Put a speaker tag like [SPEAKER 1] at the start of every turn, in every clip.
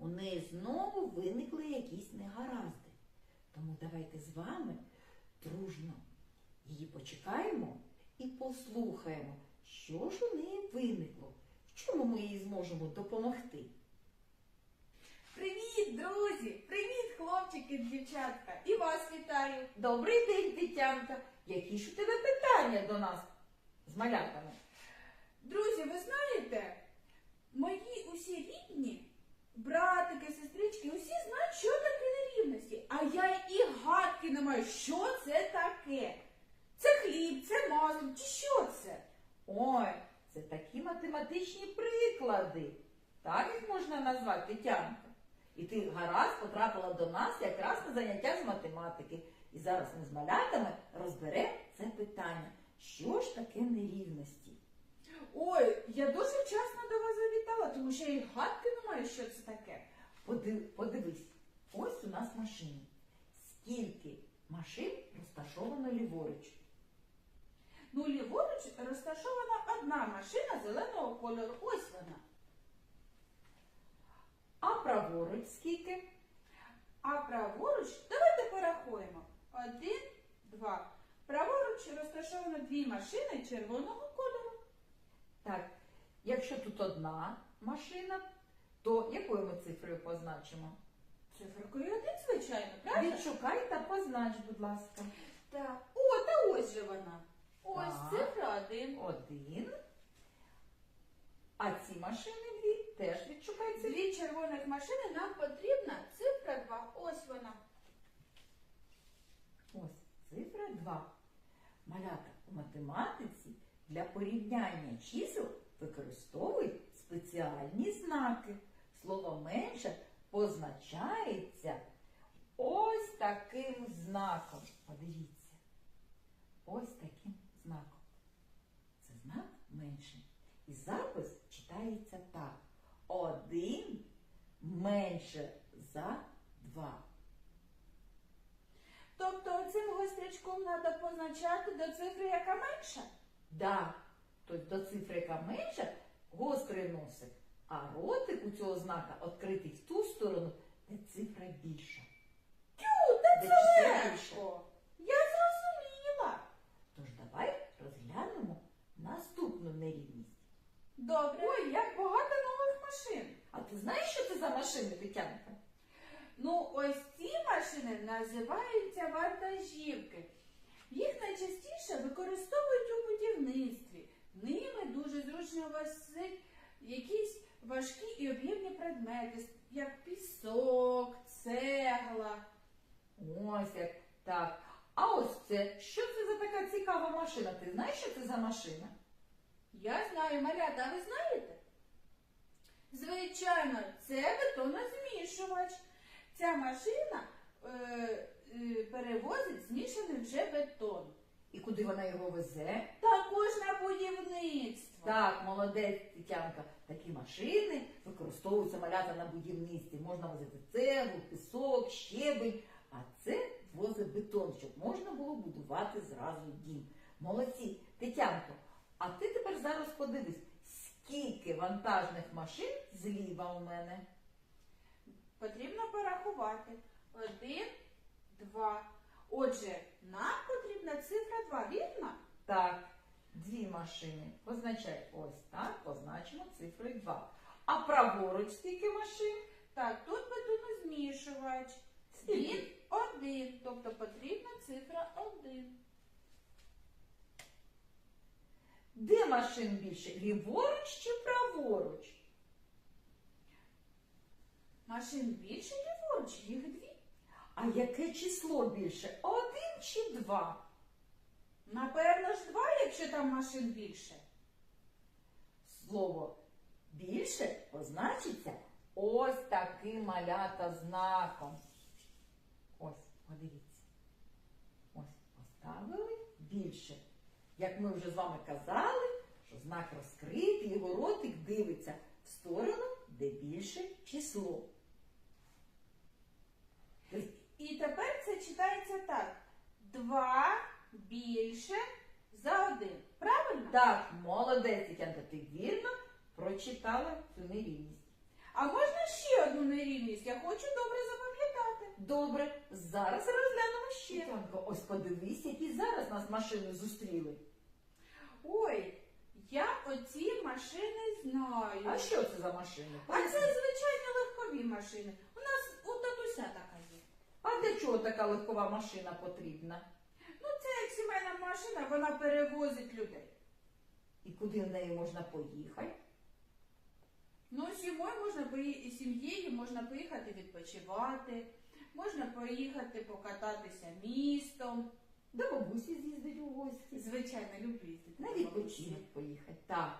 [SPEAKER 1] У неї знову виникли якісь негаразди. Тому давайте з вами дружно її почекаємо і послухаємо, що ж у неї виникло, в чому ми їй зможемо допомогти.
[SPEAKER 2] Привіт, друзі! Привіт, хлопчики, дівчатка! І вас вітаю!
[SPEAKER 1] Добрий день, Тетянка. Які ж у тебе питання до нас з малятами?
[SPEAKER 2] Друзі, ви знаєте, мої усі рідні, братики, сестрички, усі знають, що таке нерівності. А я і гадки не маю, що це таке. Це хліб, це масло, чи що це?
[SPEAKER 1] Ой, це такі математичні приклади. Так їх можна назвати Тетянка. І ти гаразд потрапила до нас якраз на заняття з математики. І зараз ми з малятами розберемо це питання. Що ж таке нерівності?
[SPEAKER 2] Ой, я дуже вчасно до вас завітала, тому що я і гадки не маю, що це таке.
[SPEAKER 1] Подивись, ось у нас машини. Скільки машин розташовано ліворуч?
[SPEAKER 2] Ну, ліворуч розташована одна машина зеленого кольору. Ось вона.
[SPEAKER 1] А праворуч скільки?
[SPEAKER 2] А праворуч, давайте порахуємо. Один, два. Праворуч розташовано дві машини червоного кольору.
[SPEAKER 1] Так, якщо тут одна машина, то якою ми цифрою позначимо?
[SPEAKER 2] Циферкою один, звичайно, правда?
[SPEAKER 1] Відшукай та познач, будь ласка.
[SPEAKER 2] Так. О, та ось же вона. Ось
[SPEAKER 1] Так.
[SPEAKER 2] цифра один.
[SPEAKER 1] Один. А ці машини дві теж відшукай цифру.
[SPEAKER 2] Дві червоних машини нам потрібна цифра два. Ось вона.
[SPEAKER 1] Ось цифра 2. Малята у математиці для порівняння чисел використовують спеціальні знаки. Слово менше позначається ось таким знаком. Подивіться. Ось таким знаком. Це знак менше. І запис читається так. Один менше за два.
[SPEAKER 2] Тобто цим гострячком треба позначати до цифри, яка менша.
[SPEAKER 1] Да, тобто до цифри, яка менша, гострий носик, а ротик у цього знака відкритий в ту сторону, де цифра більша.
[SPEAKER 2] Тю, та
[SPEAKER 1] Де
[SPEAKER 2] це легко. Я зрозуміла.
[SPEAKER 1] Тож давай розглянемо наступну нерівність.
[SPEAKER 2] Добре. Ой, як багато нових машин.
[SPEAKER 1] А ти знаєш, що це за машини, Тетянка?
[SPEAKER 2] Ну, ось ці машини називаються вантажівки. Їх найчастіше використовують у будівництві. Ними дуже зручно возити якісь важкі і об'ємні предмети, як пісок, цегла.
[SPEAKER 1] Ось як так. А ось це, що це за така цікава машина? Ти знаєш, що це за машина?
[SPEAKER 2] Я знаю, малята, а ви знаєте? Звичайно, це бетонозмішувач. Ця машина е, е, перевозить змішаний вже бетон.
[SPEAKER 1] І куди вона його везе?
[SPEAKER 2] Також на будівництво.
[SPEAKER 1] Так, молодець, Тетянка. Такі машини використовуються малята на будівництві. Можна возити цеглу, пісок, щебень. А це возить бетон, щоб можна було будувати зразу дім. Молодці, Тетянко, а ти тепер зараз подивись, скільки вантажних машин зліва у мене.
[SPEAKER 2] Потрібно порахувати. Один, два. Отже, нам потрібна цифра два, вірно?
[SPEAKER 1] Так, дві машини. Позначай ось так, позначимо цифрою 2. А праворуч скільки машин?
[SPEAKER 2] Так, тут бетонозмішувач.
[SPEAKER 1] Скільки?
[SPEAKER 2] Він один, тобто потрібна цифра один.
[SPEAKER 1] Де машин більше? Ліворуч чи праворуч?
[SPEAKER 2] Машин більше ліворуч, їх дві.
[SPEAKER 1] А яке число більше? Один чи два?
[SPEAKER 2] Напевно ж два, якщо там машин більше.
[SPEAKER 1] Слово більше позначиться ось таким малята знаком. Ось, подивіться. Ось поставили більше. Як ми вже з вами казали, що знак розкритий, його ротик дивиться в сторону, де більше число.
[SPEAKER 2] І тепер це читається так. Два більше за один. Правильно?
[SPEAKER 1] Так, молодець, Тетянка, ти вірно прочитала цю нерівність.
[SPEAKER 2] А можна ще одну нерівність? Я хочу добре запам'ятати.
[SPEAKER 1] Добре, зараз розглянемо ще. Тетянко, ось подивись, які зараз нас машини зустріли.
[SPEAKER 2] Ой, я оці машини знаю.
[SPEAKER 1] А що це за машини?
[SPEAKER 2] А це звичайні легкові машини. У нас у татуся.
[SPEAKER 1] А для чого така легкова машина потрібна?
[SPEAKER 2] Ну, це як сімейна машина, вона перевозить людей.
[SPEAKER 1] І куди в неї можна поїхати?
[SPEAKER 2] Ну, сім'єю можна пої- сім'єю можна поїхати відпочивати, можна поїхати покататися містом.
[SPEAKER 1] До бабусі з'їздить у гості.
[SPEAKER 2] Звичайно, люблю їздити.
[SPEAKER 1] На відпочинок поїхати. Так.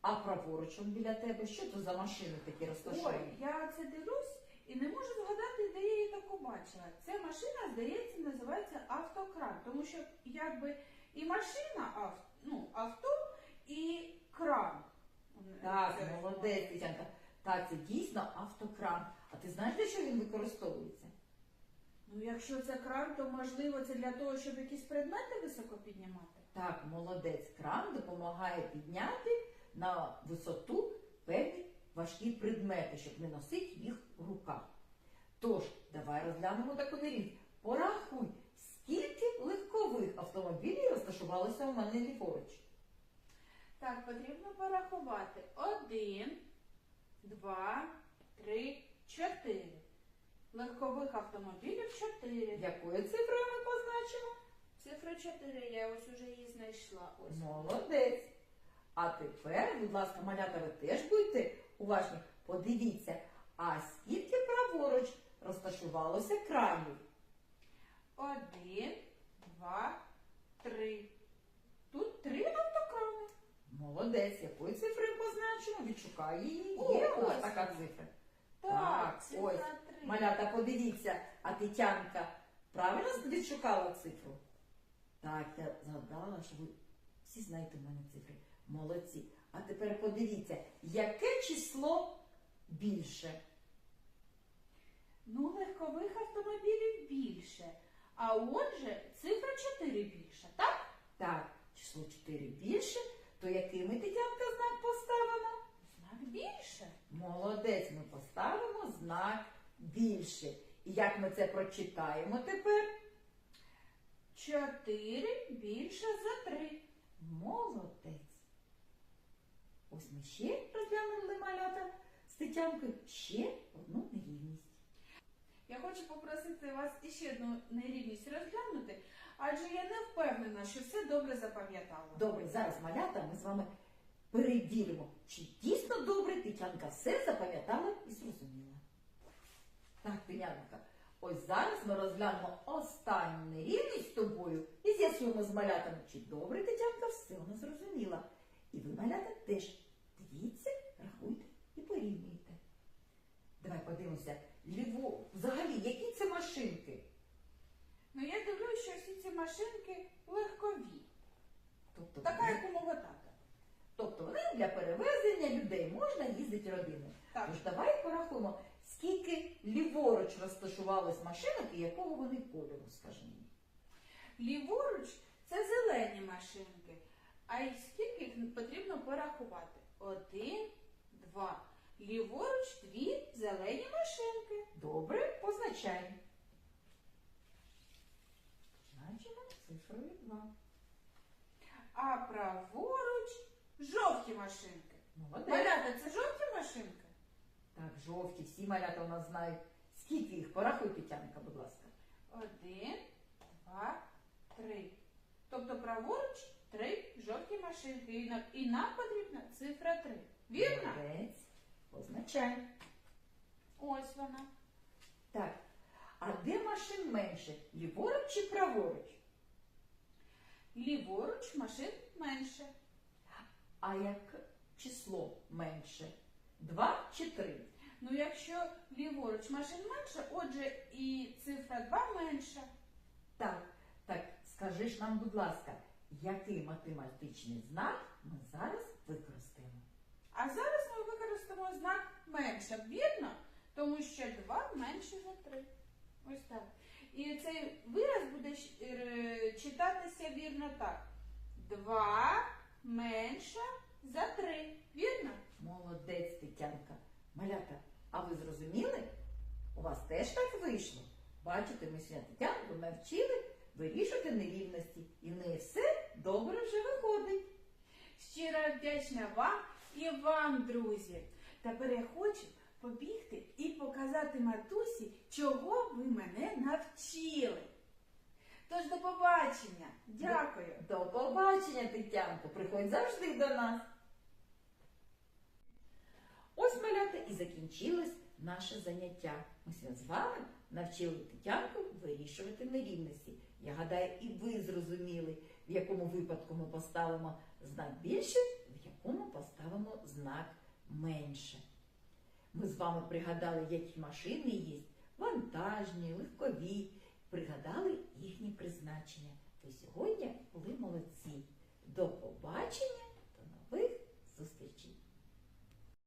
[SPEAKER 1] А праворучом біля тебе, що це за машини такі
[SPEAKER 2] бабусі. Ой, я це дивлюсь і не можу згадати, де я її таку бачила. Ця машина, здається, називається автокран, тому що якби і машина, ав- ну, авто, і кран.
[SPEAKER 1] Так,
[SPEAKER 2] Це-
[SPEAKER 1] молодець, Тетянка. Так, це дійсно автокран. А ти знаєш, для чого він використовується?
[SPEAKER 2] Ну, якщо це кран, то можливо це для того, щоб якісь предмети високо піднімати.
[SPEAKER 1] Так, молодець, кран допомагає підняти на висоту певні важкі предмети, щоб не носити їх в руках. Тож, давай розглянемо таку нерівність. Порахуй, скільки легкових автомобілів розташувалося у мене ліворуч.
[SPEAKER 2] Так, потрібно порахувати. Один, два, три, чотири. Легкових автомобілів чотири.
[SPEAKER 1] Якою цифрою ми позначимо?
[SPEAKER 2] Цифра чотири, я ось уже її знайшла. Ось.
[SPEAKER 1] Молодець. А тепер, будь ласка, малята, ви теж будьте уважні. Подивіться, а скільки праворуч розташувалося кранів?
[SPEAKER 2] Один, два, три. Тут три автокрани.
[SPEAKER 1] Молодець, якою цифрою позначимо? Відшукай її.
[SPEAKER 2] О,
[SPEAKER 1] Є у
[SPEAKER 2] ось
[SPEAKER 1] така цифра.
[SPEAKER 2] Так,
[SPEAKER 1] Так,
[SPEAKER 2] цифра
[SPEAKER 1] ось.
[SPEAKER 2] три.
[SPEAKER 1] Малята, подивіться, а Тетянка правильно відшукала цифру? Так, я згадала, що ви всі знаєте в мене цифри. Молодці. А тепер подивіться, яке число більше?
[SPEAKER 2] Ну, легкових автомобілів більше. А отже, цифра 4 більше, так?
[SPEAKER 1] Так, число 4 більше, то який ми Тетянка знак поставимо?
[SPEAKER 2] Знак більше.
[SPEAKER 1] Молодець, ми поставимо знак більше. І як ми це прочитаємо тепер?
[SPEAKER 2] 4 більше за 3.
[SPEAKER 1] Молодець. Ось ми ще розглянули малята з Тетянкою ще одну нерівність.
[SPEAKER 2] Я хочу попросити вас іще одну нерівність розглянути, адже я не впевнена, що все добре запам'ятала.
[SPEAKER 1] Добре, зараз малята ми з вами перевіримо, чи дійсно добре Тетянка все запам'ятала і зрозуміла. Так, Тетянка, ось зараз ми розглянемо останню нерівність з тобою і з'ясуємо з малятами, чи добре Тетянка все вона зрозуміла. І ви, малята, теж дивіться, рахуйте і порівнюйте. Давай подивимося, ліво, взагалі, які це машинки?
[SPEAKER 2] Ну я дивлюсь, що всі ці машинки легкові.
[SPEAKER 1] Тобто,
[SPEAKER 2] Така,
[SPEAKER 1] вони-
[SPEAKER 2] як у мого тата.
[SPEAKER 1] тобто вони для перевезення людей можна їздити родиною.
[SPEAKER 2] Так,
[SPEAKER 1] Тож давай порахуємо, скільки ліворуч розташувалось машинок і якого вони кольору, скажи мені.
[SPEAKER 2] ліворуч це зелені машинки. А й скільки їх потрібно порахувати? Один, два. Ліворуч дві зелені машинки.
[SPEAKER 1] Добре, позначай. Значимо цифрою 2.
[SPEAKER 2] А праворуч жовті машинки.
[SPEAKER 1] Молодець.
[SPEAKER 2] Малята, це жовті машинки?
[SPEAKER 1] Так, жовті, всі малята у нас знають. Скільки їх? Порахуй, Тетянка, будь ласка.
[SPEAKER 2] Один, два, три. Тобто праворуч три жовті машинки. І нам, потрібна цифра три. Вірно?
[SPEAKER 1] Молодець. Позначай.
[SPEAKER 2] Ось вона.
[SPEAKER 1] Так. А де машин менше? Ліворуч чи праворуч?
[SPEAKER 2] Ліворуч машин менше.
[SPEAKER 1] А як число менше? Два чи три?
[SPEAKER 2] Ну, якщо ліворуч машин менше, отже і цифра 2 менша.
[SPEAKER 1] Так, так, скажи ж нам, будь ласка, який математичний знак ми зараз використаємо?
[SPEAKER 2] А зараз ми використаємо знак менше, вірно? Тому що 2 менше за 3. Ось так. І цей вираз буде е, читатися вірно так. 2 менше за 3. Вірно?
[SPEAKER 1] Молодець. Малята, а ви зрозуміли? У вас теж так вийшло? Бачите, ми сьогодні Тетянку навчили вирішувати нерівності, і в неї все добре вже виходить.
[SPEAKER 2] Щиро вдячна вам і вам, друзі. Тепер я хочу побігти і показати матусі, чого ви мене навчили. Тож до побачення. Дякую.
[SPEAKER 1] До побачення, Тетянко, приходь завжди до нас. Ось малята і закінчилось наше заняття. Ми з вами навчили Тетянку вирішувати нерівності. Я гадаю, і ви зрозуміли, в якому випадку ми поставимо знак більше, в якому поставимо знак менше. Ми з вами пригадали, які машини є, вантажні, легкові, пригадали їхні призначення. Ви сьогодні були молодці. До побачення